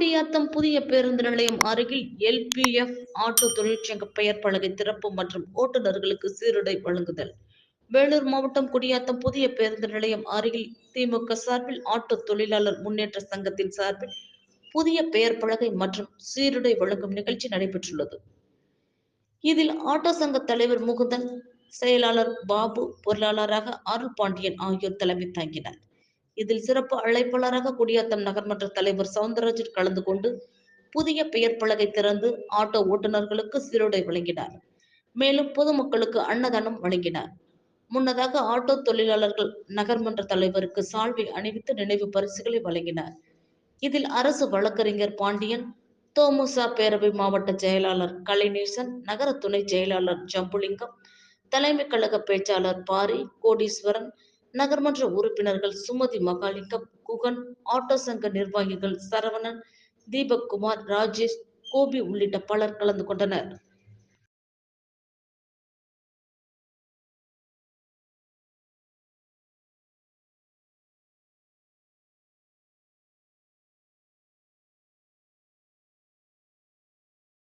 குடியாத்தம் புதிய பேருந்து நிலையம் அருகில் எல்பிஎஃப் ஆட்டோ தொழிற்சங்க பெயர் பலகை திறப்பு மற்றும் ஓட்டுநர்களுக்கு சீருடை வழங்குதல். வேலூர் மாவட்டம் குடியாத்தம் புதிய பேருந்து நிலையம் அருகில் திமுக சார்பில் ஆட்டோ தொழிலாளர் முன்னேற்ற சங்கத்தின் சார்பில் புதிய பெயர் பலகை மற்றும் சீருடை வழங்கும் நிகழ்ச்சி நடைபெற்றுள்ளது. இதில் ஆட்டோ சங்க தலைவர் முகுந்தன் செயலாளர் பாபு பொருளாளராக அருள் பாண்டியன் ஆகியோர் தலைமை தாங்கினர். இதில் சிறப்பு அழைப்பாளராக குடியாத்தம் நகர்மன்ற தலைவர் சவுந்தரராஜன் கலந்து கொண்டு புதிய பெயர் பலகை திறந்து ஆட்டோ ஓட்டுநர்களுக்கு சீருடை வழங்கினார். மேலும் பொதுமக்களுக்கு அன்னதானம் வழங்கினார். முன்னதாக ஆட்டோ தொழிலாளர்கள் நகர்மன்ற தலைவருக்கு சால்வை அணிவித்து நினைவு பரிசுகளை வழங்கினார். இதில் அரசு வழக்கறிஞர் பாண்டியன் தோமுசா பேரவை மாவட்ட செயலாளர் கலைநேசன் நகர துணை செயலாளர் ஜம்புலிங்கம் தலைமை கழக பேச்சாளர் பாரி கோடீஸ்வரன் நகர்மன்ற உறுப்பினர்கள் சுமதி மகாலிங்கம் குகன் ஆட்டோ சங்க நிர்வாகிகள் சரவணன் தீபக் குமார் ராஜேஷ் கோபி உள்ளிட்ட பலர் கலந்து கொண்டனர்.